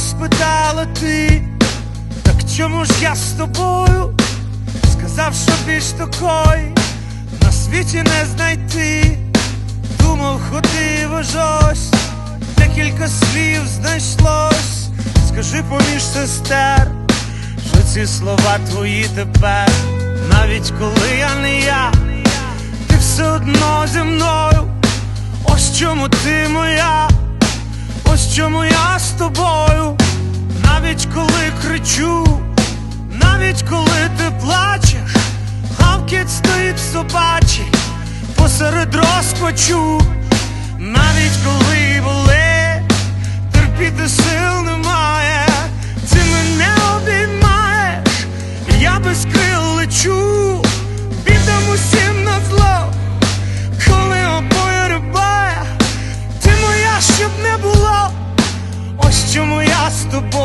спитала ти, так чому ж я з тобою? Сказав, що більш такої на світі не знайти. Думав, ходив аж ось, декілька слів знайшлось. Скажи поміж сестер, що ці слова твої тепер, навіть коли я не я, ти все одно зі мною. Ось чому ти моя, ось чому я з тобою, навіть коли кричу, навіть коли ти плачеш, гавкіт стоїть собачий посеред розпачу, навіть коли болить, терпіти сил немає, ти мене обіймаєш, я без крил лечу, усім на зло, коли обоє рибає, ти моя, щоб не було, ось чому я з тобою.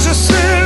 Just. eu.